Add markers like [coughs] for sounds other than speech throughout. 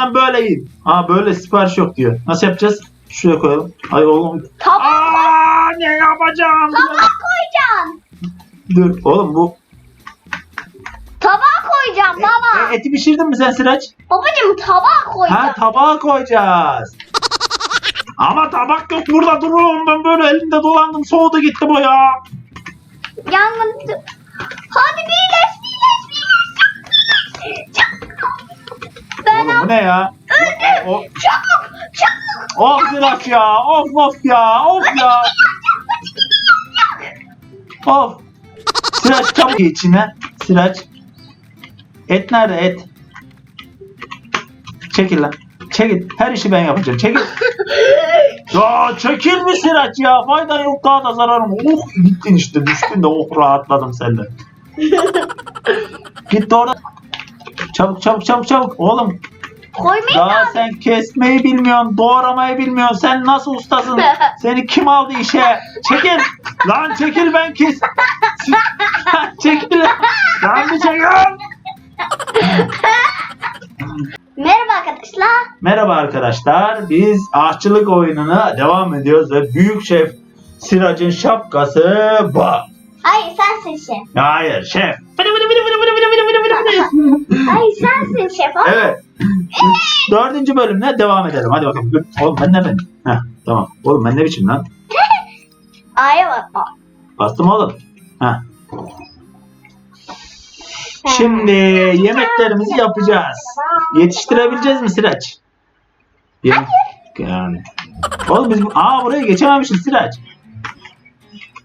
Ben böyle yiyeyim. Aa böyle sipariş yok diyor. Nasıl yapacağız? Şuraya koyalım. Ay oğlum. Tabak Aa ne yapacağım? koyacağım. Dur oğlum bu. Tabağa koyacağım baba. E, eti pişirdin mi sen Sıraç? Babacım tabağa koyacağım. Ha tabağa koyacağız. Ama tabak yok burada durun. Ben böyle elimde dolandım. Soğudu gitti bu ya. Yangın. Hadi birleş birleş birleş. Çabuk, çabuk. Ben Oğlum bu ne ya? O, o, çabuk çabuk. of Sıraç ya. Of of ya. Of ya. Of. Sıraç çabuk ye içine. Sıraç. Et nerede et? Çekil lan. Çekil. Her işi ben yapacağım. Çekil. [laughs] Ya çekil mi Sıraç ya? Fayda yok daha da zararım. Oh gittin işte. Düştün de oh rahatladım senden. [laughs] Git orada. Çabuk çabuk çabuk çabuk. Oğlum Koymayın daha da. sen kesmeyi bilmiyorsun, doğramayı bilmiyorsun. Sen nasıl ustasın? [laughs] Seni kim aldı işe? Çekil. Lan çekil ben kes. çekil. Lan bir çekil. Merhaba arkadaşlar. Merhaba arkadaşlar. Biz aşçılık oyununa devam ediyoruz ve büyük şef Sirac'ın şapkası bu. Hayır sensin şef. Hayır şef. Sensin şef. Evet. Dördüncü bölümle devam edelim. Hadi bakalım. Oğlum ben ne ben? Heh, tamam. Oğlum ben ne biçim lan? [laughs] A'ya bak. Bastım oğlum. Heh. Şimdi yemeklerimizi yapacağız. Yetiştirebileceğiz mi Sıraç? Hayır. Yani. Oğlum biz. Aa buraya geçememişiz Sıraç.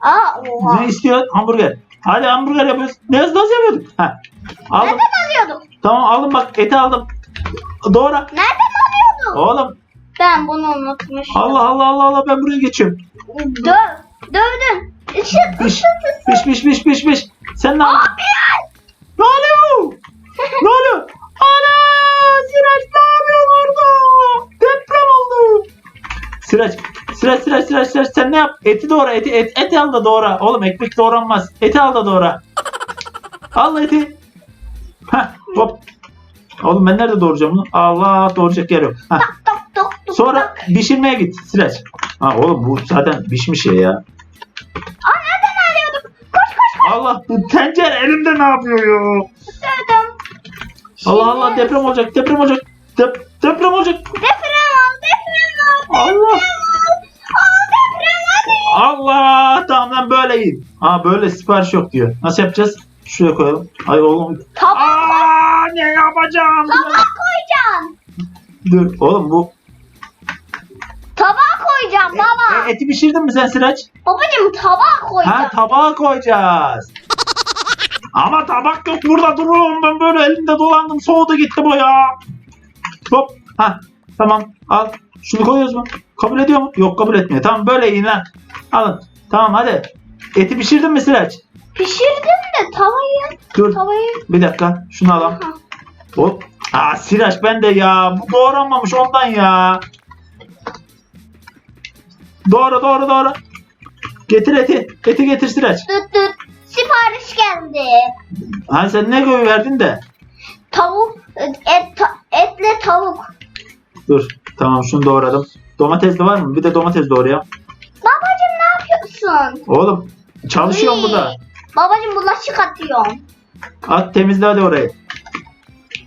Aa oha. Ne istiyor? Hamburger. Hadi hamburger yapıyoruz. Ne nasıl yapıyorduk? Ha. Aldım. Nereden alıyordum? Tamam aldım bak eti aldım. Doğra. Nereden alıyordum? Oğlum Ben bunu unutmuşum. Allah Allah Allah Allah ben buraya geçiyorum. Döv. Dövdün. Işık. Piş piş piş piş piş piş. Sen ne yapıyorsun? Ne oluyor? [laughs] ne oluyor? Ana! Sıraç ne yapıyorsun orada? Deprem oldu. Sıraç, Sıraç, Sıraç, Sıraç, Sıraç sen ne yap? Eti doğra, eti, et, eti al da doğra. Oğlum ekmek doğranmaz. Eti al da doğra. Al eti. Heh, hop. Oğlum ben nerede doğrayacağım bunu? Allah doğrayacak yer yok. Heh. Sonra pişirmeye git Sıraç. Ha oğlum bu zaten pişmiş ya ya. Aa nereden alıyordum? Koş koş. Allah bu tencere elimde ne yapıyor ya? Dövdüm. Allah Allah deprem olacak deprem olacak. Dep deprem olacak. Deprem ol. Deprem ol. Allah. Deprem hadi. Allah tamam lan böyle yiyin. Ha böyle sipariş yok diyor. Nasıl yapacağız? Şuraya koyalım. Ay oğlum. Tabağa Aa ne yapacağım? Tabağa koyacağım. Dur oğlum bu. Tabağa koyacağım baba. E, eti pişirdin mi sen Sıraç? Babacım tabağa koyacağım. Ha tabağa koyacağız. Ama tabak yok burada durun. Ben böyle elimde dolandım. Soğudu gitti bu ya. Hop. Ha tamam al. Şunu koyuyoruz mu? Kabul ediyor mu? Yok kabul etmiyor. Tamam böyle yiyin lan. Alın. Tamam hadi. Eti pişirdin mi Sıraç? Pişirdim de tavayı. Dur. Tavayı. Bir dakika. Şunu alalım. Hop. Aa Sıraç ben de ya. Bu doğranmamış ondan ya. Doğru doğru doğru. Getir eti. Eti getir Sıraç. Düt düt. Sipariş geldi. Ha sen ne göğü verdin de? Tavuk. Et, ta- etle tavuk. Dur. Tamam şunu doğradım. Domates de var mı? Bir de domates doğrayalım. Babacım ne yapıyorsun? Oğlum çalışıyorum Uy. burada. Babacım bulaşık atıyorum. At temizle hadi orayı.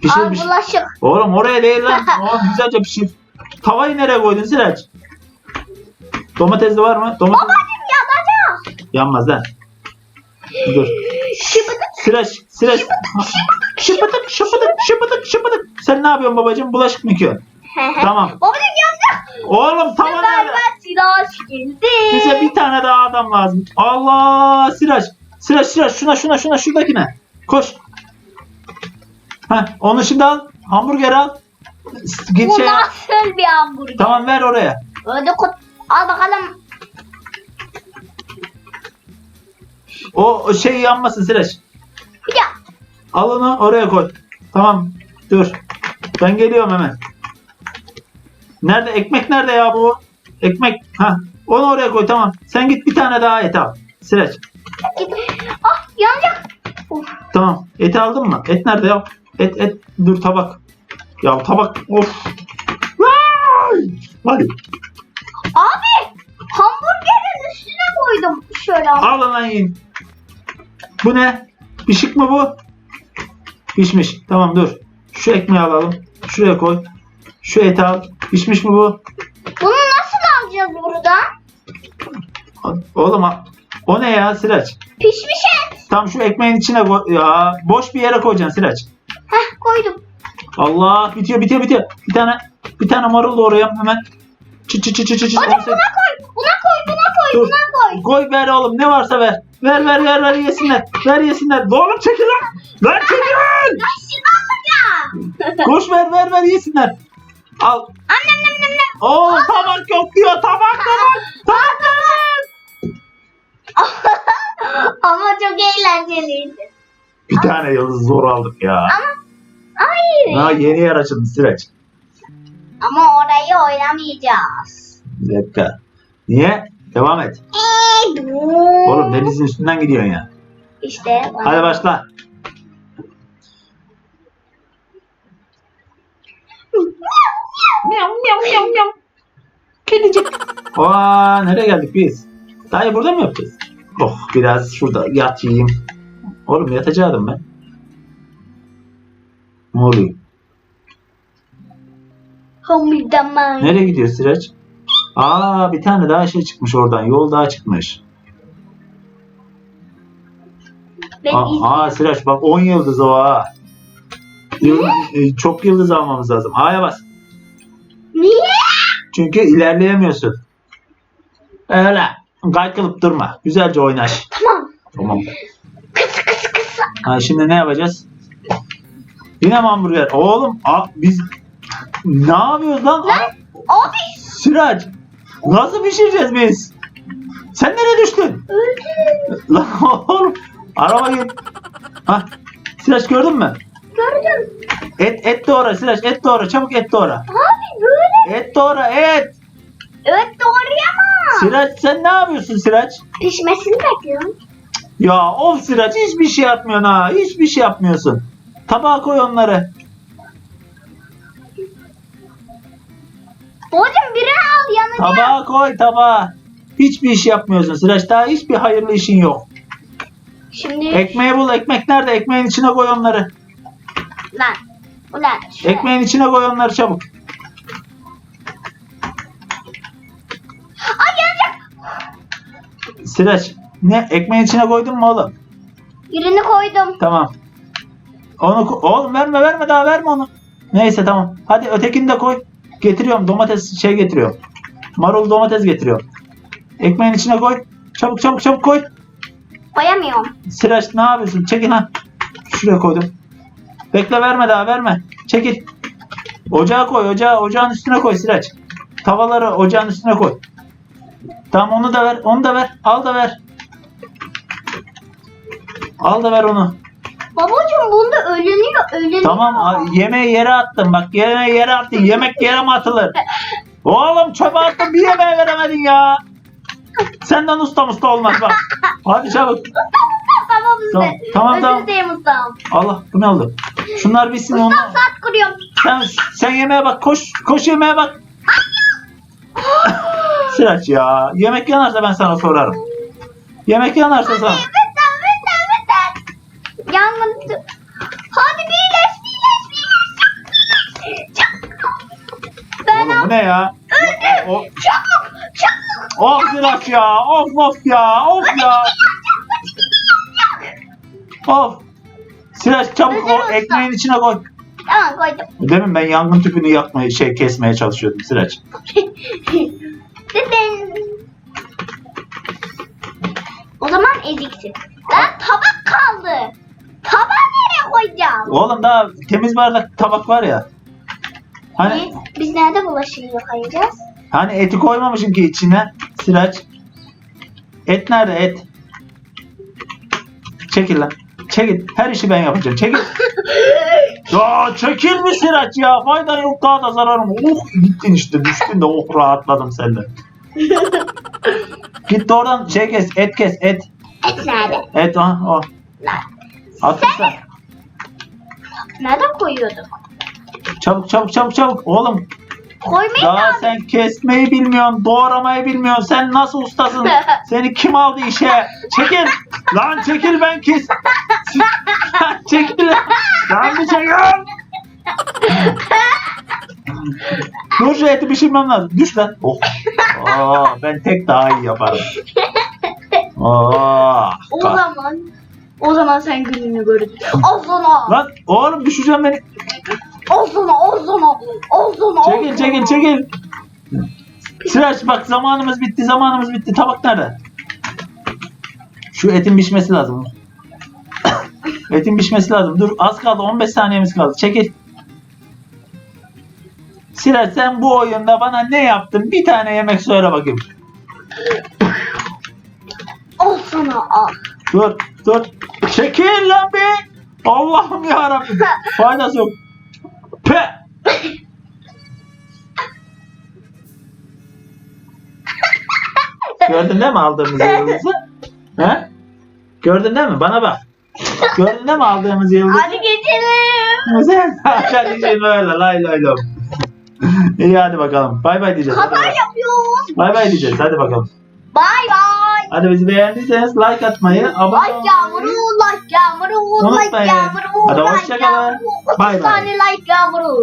Pişir Al pişir. bulaşık. Oğlum oraya değil lan. [laughs] Oğlum güzelce pişir. Tavayı nereye koydun Sıraç? Domates de var mı? Domates Babacım yanacak. yanmaz lan. Dur. Şıbıdık. Sıraç, Sıraç. Şıpıdık, şıpıdık, şıpıdık, şıpıdık. Sen ne yapıyorsun babacığım? Bulaşık mı yıkıyorsun? Tamam. Babacım yanacak. Oğlum tava Süper nerede? ben silah geldi. Bize bir tane daha adam lazım. Allah Sıraç. Sıraç Sıraç şuna şuna şuna şuradakine. Koş. Heh, onu şimdi al. Hamburger al. Git Bu şey nasıl bir hamburger? Tamam ver oraya. Öyle kut. Al bakalım. O, o şey yanmasın Sıraç. Ya. Al onu oraya koy. Tamam. Dur. Ben geliyorum hemen. Nerede? Ekmek nerede ya bu? Ekmek. Ha. Onu oraya koy tamam. Sen git bir tane daha et al. Sıraç. Git. Yanacak. Tamam. Eti aldın mı? Et nerede ya? Et et. Dur tabak. Ya tabak of. Vay! Hadi Abi hamburgerin üstüne koydum şöyle. alın lan yiyin. Bu ne? Pişik mi bu? Pişmiş. Tamam dur. Şu ekmeği alalım. Şuraya koy. Şu eti al. Pişmiş mi bu? Bunu nasıl alacağız buradan? Oğlum o ne ya Sıraç? Pişmiş et. Tam şu ekmeğin içine koy. Ya boş bir yere koyacaksın Sıraç. Heh koydum. Allah bitiyor bitiyor bitiyor. Bir tane bir tane marul doğrayalım hemen. Çı çı çı çı çı çı. Hocam buna koy. Buna koy. Buna koy. Dur. Buna koy. Koy ver oğlum ne varsa ver. Ver ver ver ver yesinler. Ver yesinler. Oğlum çekil lan. Ver çekil. Alacağım. [laughs] Koş ver ver ver yesinler. Al. Annem nem nem nem. Oğlum tabak yok diyor. Tabak tabak. Tabak tabak. [laughs] Ama çok eğlenceliydi. Bir tane yıldız zor aldık ya. Hayır. Ha yeni yer açıldı Sıraç. Ama orayı oynamayacağız. Bir dakika. Niye? Devam et. Oğlum denizin üstünden gidiyorsun ya. İşte. Hadi başla. Miyav miyav miyav miyav. Kedicik. Aa nereye geldik biz? Dayı burada mı yapacağız? Oh biraz şurada yatayım. Oğlum yatacaktım ben. Ne oluyor? Nereye gidiyor Sıraç? Aa bir tane daha şey çıkmış oradan. Yol daha çıkmış. Ben aa Sıraç bak 10 yıldız o ha. Yıl- e, çok yıldız almamız lazım. A'ya bas. Niye? Çünkü ilerleyemiyorsun. Öyle. Kaykılıp durma. Güzelce oynaş. Tamam. Tamam. Kıs kıs kıs. Ha, şimdi ne yapacağız? Yine hamburger? Oğlum a, biz ne yapıyoruz lan? A- Abi Sıraç. Nasıl pişireceğiz biz? Sen nereye düştün? öldüm. Lan oğlum. Araba git. Ha. Sıraç gördün mü? Gördüm. Et et doğra Sıraç et doğra çabuk et doğra. Abi böyle. Et doğra et. Evet doğrayamam. Sıraç sen ne yapıyorsun Sıraç? Pişmesini bekliyorum. Ya of Sıraç hiçbir şey yapmıyorsun ha. Hiçbir şey yapmıyorsun. Tabağa koy onları. Hocam biri al yanına. Tabağa koy tabağa. Hiçbir iş yapmıyorsun Sıraç. Daha hiçbir hayırlı işin yok. Şimdi Ekmeği bul. Ekmek nerede? Ekmeğin içine koy onları. lan. Ulan. şuraya. Ekmeğin içine koy onları çabuk. Sıraç. Ne? Ekmeğin içine koydun mu oğlum? Birini koydum. Tamam. Onu ko- oğlum verme verme daha verme onu. Neyse tamam. Hadi ötekini de koy. Getiriyorum domates şey getiriyorum. Marul domates getiriyorum. Ekmeğin içine koy. Çabuk çabuk çabuk koy. Koyamıyorum. Sıraç ne yapıyorsun? Çekil ha. Şuraya koydum. Bekle verme daha verme. Çekil. Ocağa koy ocağa. Ocağın üstüne koy Sıraç. Tavaları ocağın üstüne koy. Tamam onu da ver. Onu da ver. Al da ver. Al da ver onu. Babacım bunda ölünüyor. Ölünüyor. Tamam a- yemeği yere attım. Bak yemeği yere attın. Yemek yere mi atılır? Oğlum çöpe attın bir yemeğe veremedin ya. Senden usta musta olmaz bak. Hadi çabuk. Tamam usta. Tamam, tamam, Özür tamam. dilerim ustam. Allah bu ne oldu? Şunlar bitsin onu. Ustam saat kuruyorum. Sen, sen yemeğe bak koş. Koş yemeğe bak. Sıraç ya. Yemek yanarsa ben sana sorarım. Yemek yanarsa sana. Lütfen lütfen lütfen. Yangın. Hadi birleş birleş birleş. Çabuk birleş. Ben Oğlum bu ne ya? O, o, Çabuk çabuk. of Sıraç ya. Of of ya. Of ya. Of. Sıraç çabuk o ekmeğin içine koy. Tamam koydum. Demin ben yangın tüpünü yakmaya şey kesmeye çalışıyordum Sıraç. [laughs] Lütfen. O zaman eziksin. Lan tabak kaldı. Tabağı nereye koyacağım? Oğlum daha temiz bardak tabak var ya. Hani Biz, biz nerede bulaşığı yıkayacağız? hani eti koymamışım ki içine Sıraç. Et nerede et? Çekil lan. Çekil. Her işi ben yapacağım. Çekil. [laughs] ya çekil mi Sıraç ya? Fayda yok daha da zararım. Oh gittin işte düştün de oh rahatladım senden. Git oradan şey kes et kes et. Et nerede? Et ha o. Lan. Attın sen. Nerede koyuyorduk? Çabuk çabuk çabuk çabuk. Oğlum Koymayın daha sen kesmeyi bilmiyorsun, doğramayı bilmiyorsun. Sen nasıl ustasın? [laughs] Seni kim aldı işe? Çekil. Lan çekil ben kes. [laughs] çekil. Lan bir çekil. Dur şu eti pişirmem lazım. Düş lan. Oh. Aa, ben tek daha iyi yaparım. [laughs] Aa, O zaman o zaman sen gününü gördün. O zaman. Lan oğlum düşeceğim beni. O zaman o zaman. O zaman. o Çekil çekil çekil. Sıraç bak zamanımız bitti zamanımız bitti. Tabak nerede? Şu etin pişmesi lazım. [coughs] etin pişmesi lazım. Dur az kaldı 15 saniyemiz kaldı. Çekil. Sıraç sen bu oyunda bana ne yaptın? Bir tane yemek söyle bakayım. O sana al. Dur dur. Çekil lan bir. Allah'ım yarabbim. [laughs] Faydası yok. Pe. Gördün değil mi aldığımız yıldızı? He? Gördün değil mi? Bana bak. Gördün değil mi aldığımız yıldızı? Hadi geçelim. Güzel. Hadi şey böyle lay lay lay. İyi hadi bakalım. Bay bay diyeceğiz. Hadi bakalım. yapıyoruz. Bay bay diyeceğiz. Hadi bakalım. Bay bay. Hadi bizi beğendiyseniz like atmayı, abone Like yağmuru, like ഗ്യാമറൂർ like ഗ്യാമറൂർ like ഗ്യാമറൂർ Pakistani like ഗ്യാമറൂർ